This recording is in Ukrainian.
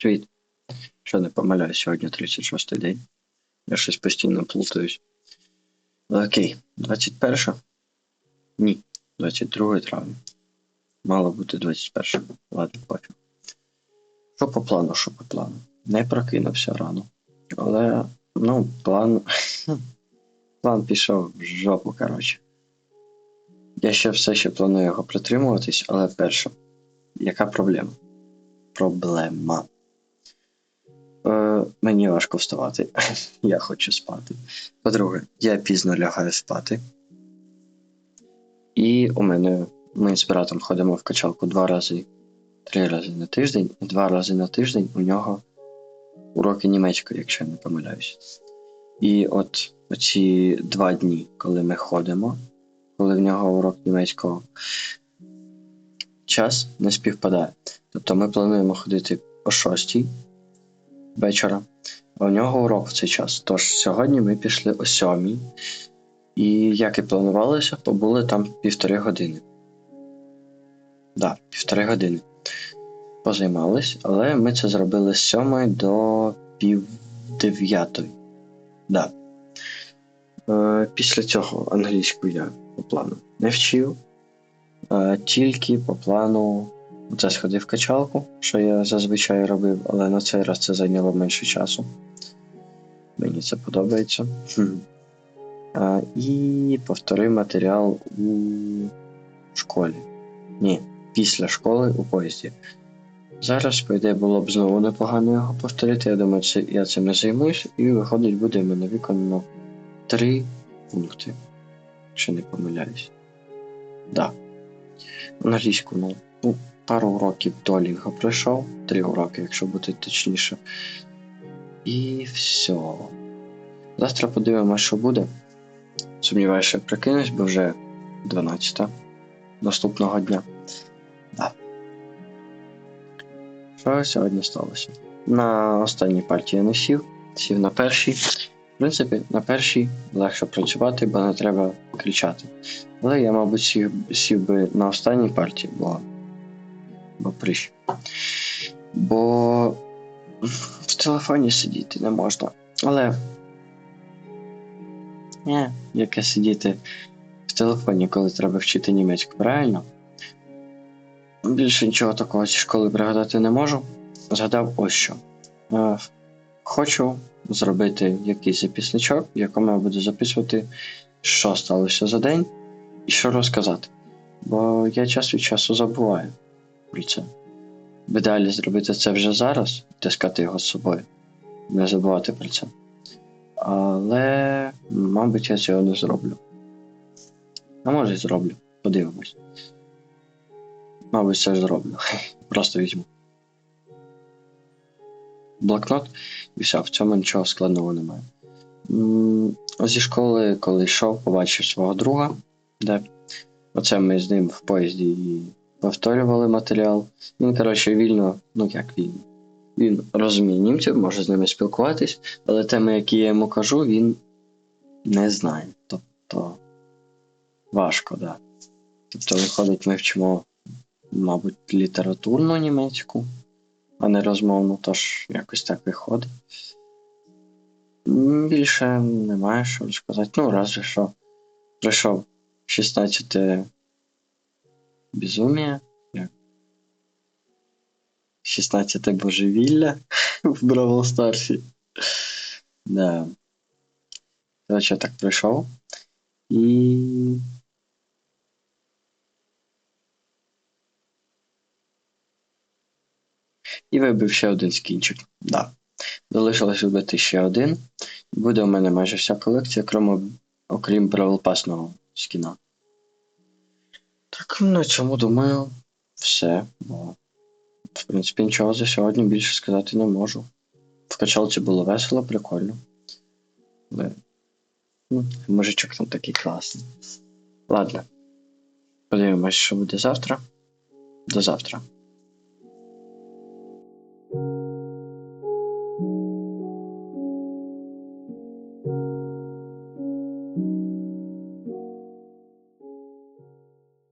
Привіт. Що не помиляю, сьогодні 36-й день. Я щось постійно плутаюсь. Окей, 21. Ні, 22 травня. Мало бути 21. Ладно, пофіг. Що по плану, що по плану? Не прокинувся рано. Але, ну, план. план пішов в жопу, коротше. Я ще все ще планую його притримуватись, але перше. Яка проблема? Проблема. Е, мені важко вставати. я хочу спати. По-друге, я пізно лягаю спати. І у мене ми з братом ходимо в качалку два рази, три рази на тиждень, і два рази на тиждень у нього уроки німецької, якщо я не помиляюсь. І от оці два дні, коли ми ходимо, коли в нього урок німецького, час не співпадає. Тобто ми плануємо ходити о 6 вечора, у нього урок в цей час. Тож сьогодні ми пішли о 7 і, як і планувалося, побули там півтори години. Да, півтори години. Позаймались, але ми це зробили з 7 до пів дев'ятої. Да. Е, після цього англійську я по плану не вчив. Е, тільки по плану це в качалку, що я зазвичай робив, але на цей раз це зайняло менше часу. Мені це подобається. Хм. Е, і повторив матеріал у школі. Ні, після школи у поїзді. Зараз, по ідеї, було б знову непогано його повторити. Я думаю, це, я цим не займусь, і виходить, буде в мене виконано три пункти. Якщо не помиляюсь. Да. Англійську, ну, пару уроків долінга пройшов, три уроки, якщо бути точніше. І все. Завтра подивимося, що буде. Сумніваюся, що прикинусь, бо вже 12 наступного дня. Да. Що сьогодні сталося? На останній партії я не сів, сів на першій. В принципі, на першій легше працювати, бо не треба кричати. Але я, мабуть, сів, сів би на останній партії, бо. Прищ. Бо в телефоні сидіти не можна. Але. Не, яке сидіти в телефоні, коли треба вчити німецьку, правильно? Більше нічого такого зі школи пригадати не можу. Згадав ось що. Е, Хочу зробити якийсь записничок, в якому я буду записувати, що сталося за день і що розказати. Бо я час від часу забуваю про це. В ідеалі зробити це вже зараз, таскати його з собою, не забувати про це. Але, мабуть, я цього не зроблю. А може й зроблю, подивимось. Мабуть, ж зроблю. Просто візьму. Блокнот і все, в цьому нічого складного немає. Зі школи, коли йшов, побачив свого друга, де оце ми з ним в поїзді і повторювали матеріал. Він, коротше, вільно, ну як вільно. Він розуміє німців, може з ними спілкуватись, але теми, які я йому кажу, він не знає. Тобто важко. Да. Тобто, виходить, ми вчимо, мабуть, літературну німецьку, а не розмовну, тож якось так виходить. Більше немає що сказати. Ну, разве що прийшов 16 безумія. Як? 16 божевілля в Бравл Старсі. Да. Короче, я так прийшов. І. І вибив ще один скінчик. Да. Залишилось вибити ще один. Буде у мене майже вся колекція, крім, окрім правилпасного скіна. Так, на цьому думаю, все. Бо, в принципі, нічого за сьогодні більше сказати не можу. В качалці було весело, прикольно. Але ну, мужичок там такий класний. Ладно. Подивимось, що буде завтра. До завтра.